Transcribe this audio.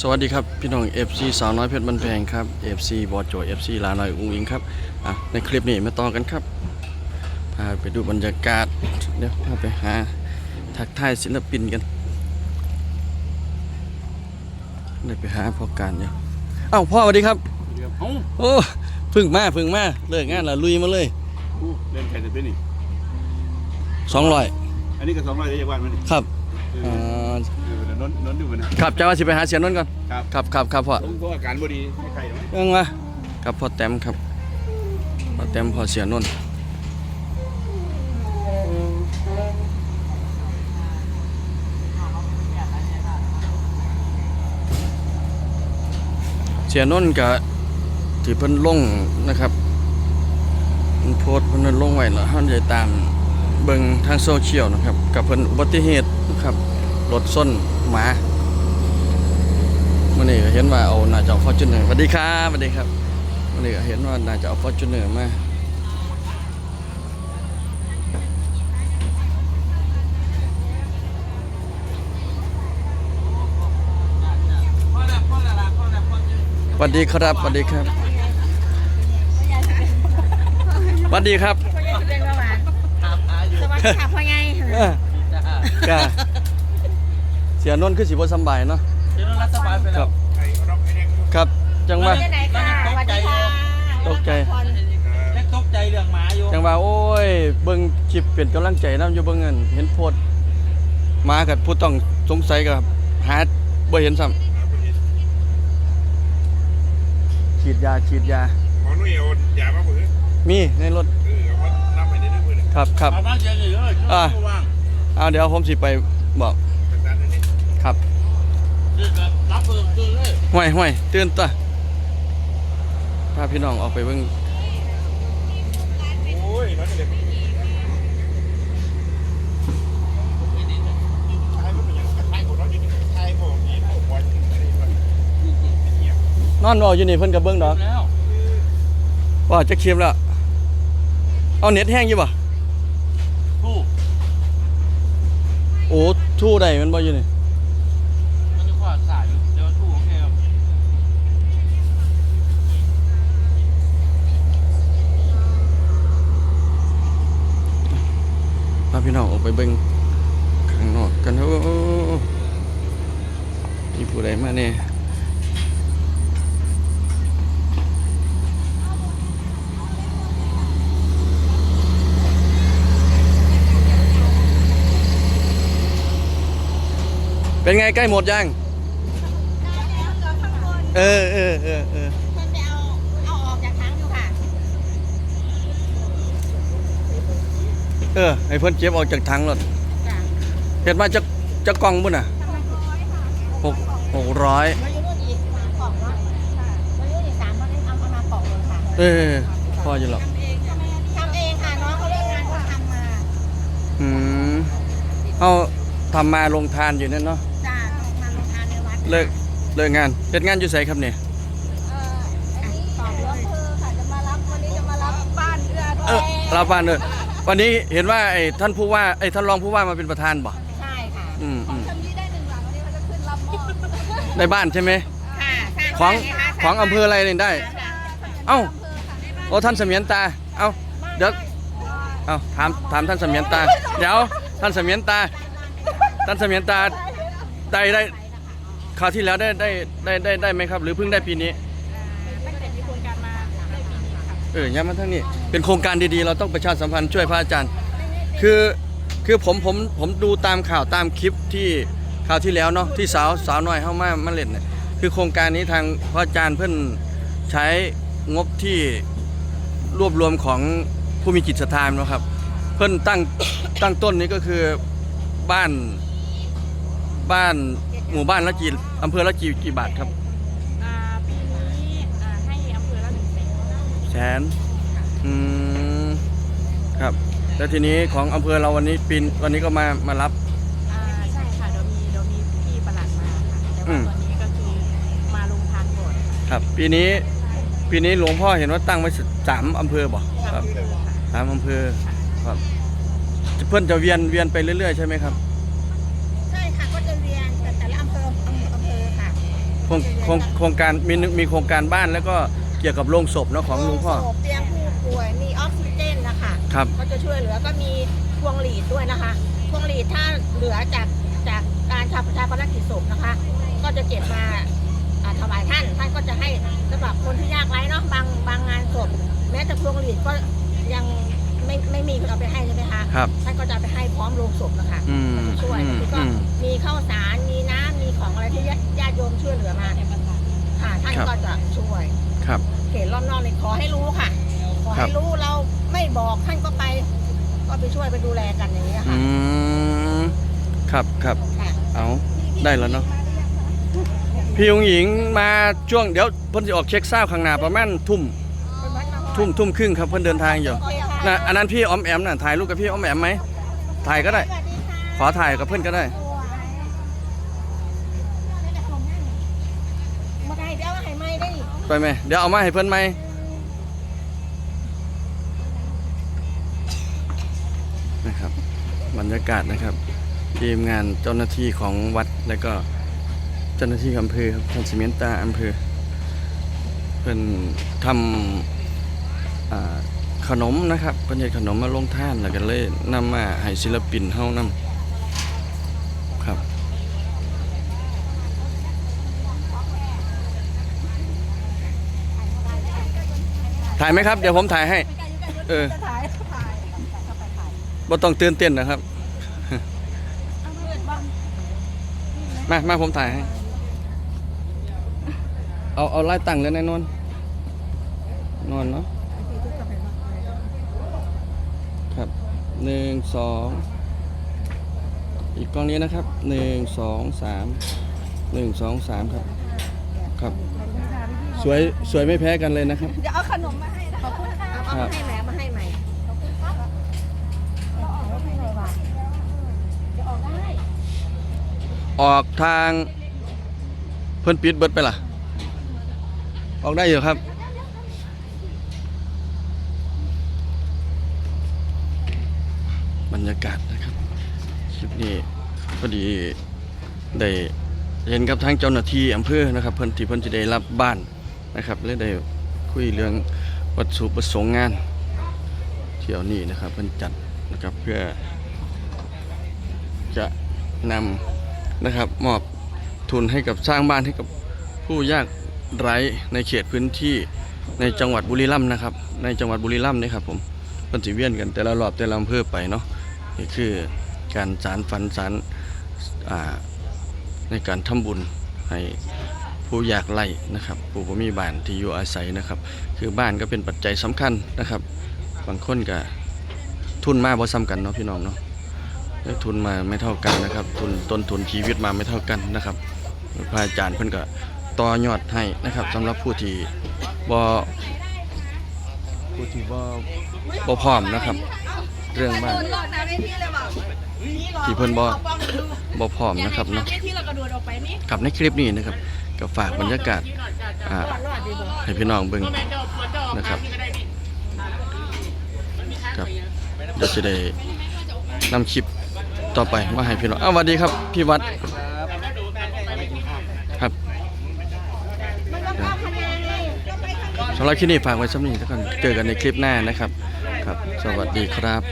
สวัสดีครับ พี่น้อง FC สาวน้อยเพชรบันแพงครับ FC บอโจ FC ลาน้อยอุ้งอิงครับอะในคลิปนี้มาต่อกันครับพาไปดูบรรยากาศเดี๋ยวพาไปหาทักทายศิลปินกันได้ไปหาพ่อการอยู่เอ้าพ่อสวัสดีครับเอ้าโอ้เพึ่งมาเพึ่งมาเลิกงานแล้วลุยมาเลยอู้เล่นแข่งจะเป็นนี่200อันนี้ก็สองร้อยได้ยังวันมันนี่ครับเออ่อาเออ นนท์นนท์ดูมันนะ ครับจะว่าสิไปหาเสียนนท์ก่อนครับ ครับครับครับพ่อผมก็อาการบ่ดีไม่ใครหรอกเอิ้งมากับพ่อแต้มครับพ่อแต้มพ่อเสียนนท์เสียนนท์กับที่เพิ่นลงนะครับเพิ่นโพสต์เพิ่นลงไว้แล้วเฮาจะตามเบิ่งทางโซเชียลนะครับ กับเพิ่นอุบัติเหตุนะครับรถส้นห มามื่อนี้ก็เห็นว่าเอาน่าจะเอาฟอร์จูเนอร์สวัสดีครับสวัสดีครับมื่อนี้ก็เห็นว่าน่าจะเอาฟอร์จูเนอร์มาสวัสดีครับสวัสดีครับสวัสดีครับพ่อใหญ่สิเป็นประมาณสวัสดีค่ะพ่อใหญ่เออก้าเสียนนท์คือสิบ่สำบายเนาะเดี๋ยวเรารัฐบาลไปคแล้รัวบครับ จังว่าที่ไหนค่ะสวัสดีค่ะตกใจเล็กตกใจเรื่องหมาอยู่จังว่าโอ้ย เบิ่งคลิปเป็นกำลังใจนํอยู่เบิ่งเงิน เห็นโพสต์มากับผู้ต้องสงสัยกับหาบ่เห็นซ้ำฉีดยาฉีดยาหมอนุ่ยเอายามาเบื่อมีในรถเออเอามานับไปได้ด้วยมือเนี่ยครับครับเอาบ้านเจอเลยเลยช่วอ่ายว่างเอาเดี๋ยวผมสิไปบอกต่างๆนี่ ครับรับเบิกตื่นเลยห่วยห่วยตื่นตัวพาพี่น้องออกไปเบิ่งโอ้ยมันเด็กใช่มันเป็นอย่างใช่ผมเราอยู่นี่ใช่ผมนี่ผมปล่อยอะไรวะยบนนรออยู่นี่เพิ่นก็เบิ่งดอกว่าจะเค็มแล้ว เอาเน็ตแห้งอยู่บ่ผู้โอ้ทู่ได้มันบ่อยู่นี่จะขวาดสายอยู่เดี๋ยวผู้โอเคครับ พาพี่น้องออกไป เบิ่งข้างนอกกันโอ้มีผู้ใดมาเนี่ยเป็นไงใกล้หมดยัง เออเออเออเออ เพิ่นไปเอาเอาออกจากถังอยู่ค่ะ เออให้เพิ่นเก็บออกจากถังรถจ้ะเฮ็ดมาจากจากกล่องบุ่นน่ะทำไมร้อยค่ะหกหกร้อยมาอยู่นู่นอีกสามกล่องเนาะค่ะมาอยู่อีกสามมันเอาเอามากล่องหนึงค่ะเออพออยู่หรอกทำเองค่ะน้องเขาเลิกงานเขาทำมาอืมเอาทำมาลงทานอยู่นั่นเนาะจ้ามาลงทานในวัดเลิกเลิกงานเฮ็ดงานอยู่ไสครับเนี่ยเอ่ออันนี้ตอบรถเธอค่ะจะมารับวันนี้จะมารับบ้านเอื้อด้วเออยลาบ้านเด้อ วันนี้เห็นว่าไอ้ท่านผู้ว่าไอ้ท่านรองผู้ว่ามาเป็นประธานบ่ใช่ค่ะ อืมอืมทำนี้ได้หนึ่งหลังวันนี้เขาจะขึ้นรับมอบในบ้านใช่ไหมค่ะสร้าของบ้านไคะของอำเภออะไรเนี่ยได้ เอ้า โอ้ท่านเสมียนตา เอ้าเดี๋ยวเอ้าถามถามท่านเสมียนตา เดี๋ยวท่านเสมียนตา ท่านเสมียนตาได้ได้คราวที่แล้วได้ได้ได้ได้ได้ไหมครับ หรือเพิ่งได้ปีนี้ ตั้งแต่มีโครงการมาได้ปีนี้ค่ะ เออย้ำมาทั้งนี้ เป็นโครงการดีๆ เราต้องประชาสัมพันธ์ช่วยพระอาจารย์ คือคือผมผมผมดูตามข่าวตามคลิปที่ข่าวที่แล้วเนาะที่สาวสาวน้อยเข้ามามาเล่นเนี่ยคือโครงการนี้ทางพระอาจารย์เพื่อนใช้งบที่รวบรวมของผู้มีจิตศรัทธาเนาะครับ เพื่อนตั้งตั้งต้นนี้ก็คือบ้านบ้านหมู่บ้านละกี่อำเภอละกี่กี่บาทครับ อ่าปีนี้อ่าให้อำเภอละหนึ่งแสน แสนอืมครับ แล้วทีนี้ของอำเภอเราวันนี้ปีนวันนี้ก็มามารับ อ่าใช่ค่ะเดี๋ยวมีเดี๋ยวมีพี่ประหลัดมาค่ะแต่อืว่าม ตอนนี้ก็คือมาลงทานก่อนครับ ปีนี้ปีนี้หลวงพ่อเห็นว่าตั้งไว้สามอำเภอบ่ครับอำเภอค่ะสามอำเภอครับเพื่อนจะเวียนเวียนไปเรื่อยๆใช่ไหมครับ ใช่ค่ะก็จะเรียนแต่แต่ละอำเภออำเภออำเภอค่ะอโครงโครงโครงการมีมีโครงการบ้านแล้วก็ เกี่ยวกับโรงศพเนาะของหลุงพ่อโรงศพเตียงผู้ป่วยมีออกซิเจนนะคะครับ ก็จะช่วยเหลือก็มีพวงหลีดด้วยนะคะพวงหลีดถ้าเหลือจากจากการชาปชาปนกิจศพนะคะ ก็จะเก็บมาอ่าถวายท่านท่านก็จะให้สำหรับคนที่ยากไร้เนาะบางบางงานศพแม้แต่พวงหลีดก็ยังไม่ไม่มีคนเอาไปให้ใช่ไหมคะครับ ท่านก็จะเอาไปให้พร้อมโลงศพนะคะ อืมก็จะช่วยอืมแล้วก็อืม มีข้าวสาร มีน้ำ มีของอะไรที่ญาติญาติโยมช่วยเหลือมา ค่ะ ท่านครับ ก็จะช่วย ครับ เขตรอบนอกนี่ขอให้รู้ค่ะ ขอครัให้บ รู้เราไม่บอกท่านก็ไป ก็ไปช่วยไปดูแลกันอย่างนี้ยอืค่ะมครับครับค่ะ เอา ได้แล้วเนาะ พี่ยงหญิงมาช่วงเดี๋ยวเพิ่นจะออกเช็คเศร้าข้างหน้าประมาณทุ่มทุ่มทุ่มครึ่งครับเพิ่นเดินทางอยู่โอเคค่ะนะอันนั้นพี่ออมแอมน่ะถ่ายรูปกับพี่ออมแอมไหมถ่ายก็ได้สวัสดีค่ะขอถ่ายกับเพื่อนก็ได้มาได้เดี๋ยวเอาให้ไม่ ไปไหมเดี๋ยวเอามาให้เพื่อนไหมนะครับบรรยากาศนะครับ ทีมงานเจ้าหน้าที่ของวัดแล้วก็เจ้าหน้าที่อำเภอครับทางซีเมนตาอำเภอเป็นทำขนมนะครับเป็นเฮ็ดขนมมาลงท่านแล้วก็เลยนำมาให้ศิลปินเฮานำครับ ถ่ายไหมครับ เดี๋ยวผมถ่ายให้ เออ จะถ่ายถ่ายบ่ต้องตื่นเต้นนะครับมามาผมถ่ายให้ เอา เอาไล่ตั้งเลยนายนวลนอนเนาะ ครับหนึ่งสองอีกกล้องนี้นะครับหนึ่งสองสามหนึ่งสองสามครับ ครับ สวยสวยไม่แพ้กันเลยนะครับ เดี๋ยวเอาขนมมาให้นะขอบคุณค่ะเอาครัมาบให้แหมมาให้ใหม่ขอบคุณครับเราออกรถให้หน่อยว่ะเดี๋ยวออกได้ออกทางเพิ่นปิดเบิดไปล่ะ ออกได้อยู่ครับบรรยากาศนะครับคลิปนี้พอดีได้เห็นกับทางเจ้าหน้าที่อำเภอนะครับ เพิ่นที่เพิ่นจะได้รับบ้าน นะครับเลยได้คุยเรื่องวัตถุประสงค์งานเที่ยวนี้นะครับเพิ่นจัดนะครับเพื่อ จะนำนะครับมอบทุนให้กับสร้างบ้านให้กับผู้ยากไร้ในเขตพื้นที่ในจังหวัดบุรีรัมย์นะครับ ในจังหวัดบุรีรัมย์นี่ครับผมเพิ่นสิเวียนกันแต่ละรอบแต่ละอำเภอไปเนาะนี่คือการสารฝันสารในการทำบุญให้ ผู้อยากไร้นะครับผู้บ่มีบ้านที่อยู่อาศัยนะครับ คือบ้านก็เป็นปัจจัยสำคัญนะครับ บางคนก็ทุนมาบ่ซ้ำกันเนาะพี่น้องเนาะได้ทุนมาไม่เท่ากันนะครับ ทุนต้นทุนชีวิตมาไม่เท่ากันนะครับพระอาจารย์เพิ่นก็ต่อยอดให้นะครับสำหรับผู้ที่บ่ผู้ที่บ่บ่พร้อมนะครับ เรื่องบ้านผีเลยว่ะที่เพิ่นบ่บ่พร้อมนะครับเนาะกับในคลิปนี้นะครับ ก็ฝากบรรยากาศอ่าให้พี่น้องเบิ่งนะครับครับเดี๋ยวจะได้นำคลิปต่อไปมาให้พี่น้องอ้าวสวัสดีครับพี่วัดครับสำหรับคลิปนี้ฝากไว้สำหรับนี้แล้วกันเจอกันในคลิปหน้านะครับ ครับ สวัสดีครับ